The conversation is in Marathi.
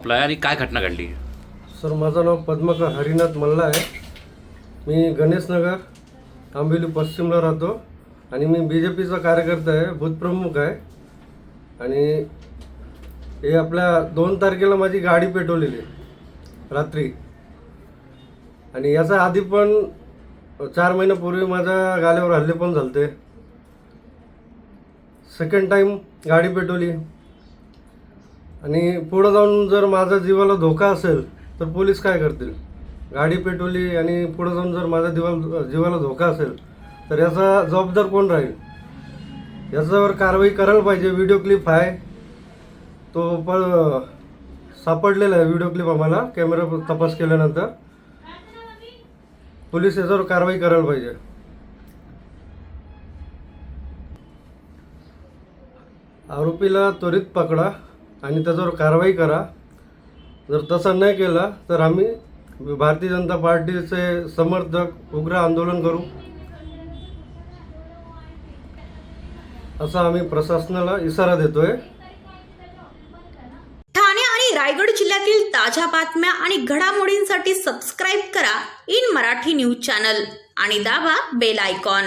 आपला आणि काय घटना घडली? सर माझं नाव पद्मकर हरिनाथ मल्ला आहे. मी गणेशनगर आंबिवली पश्चिमला राहतो आणि मी बी जे पीचा कार्यकर्ता आहे भूतप्रमुख आहे. आणि हे आपल्या दोन तारखेला माझी गाडी पेटवलेली रात्री. आणि याचा आधी पण चार महिन्यापूर्वी माझ्या गाल्यावर हल्ले पण झालते. सेकंड टाईम गाडी पेटवली. आणि पुढं जाऊन जर माझ्या जीवाला धोका असेल तर पोलीस काय करतील? गाडी पेटवली आणि पुढं जाऊन जर माझ्या जीवा जीवाला धोका असेल तर याचा जबाबदार कोण राहील? याच्यावर कारवाई करायला पाहिजे. व्हिडिओ क्लिप आहे. तो पण सापडलेला आहे व्हिडिओ क्लिप आम्हाला. कॅमेरा तपास केल्यानंतर. पोलीस याच्यावर कारवाई करायला पाहिजे. आरोपीला त्वरित पकडा. आणि त्याच्यावर कारवाई करा. जर तसं नाही केलं तर आम्ही भारतीय जनता पार्टीचे समर्थक उग्र आंदोलन करू. असं आम्ही प्रशासनाला इशारा देतोय. ठाणे आणि रायगड जिल्ह्यातील ताज्या बातम्या आणि घडामोडींसाठी सबस्क्राईब करा इन मराठी न्यूज चॅनल आणि दाबा बेल आयकॉन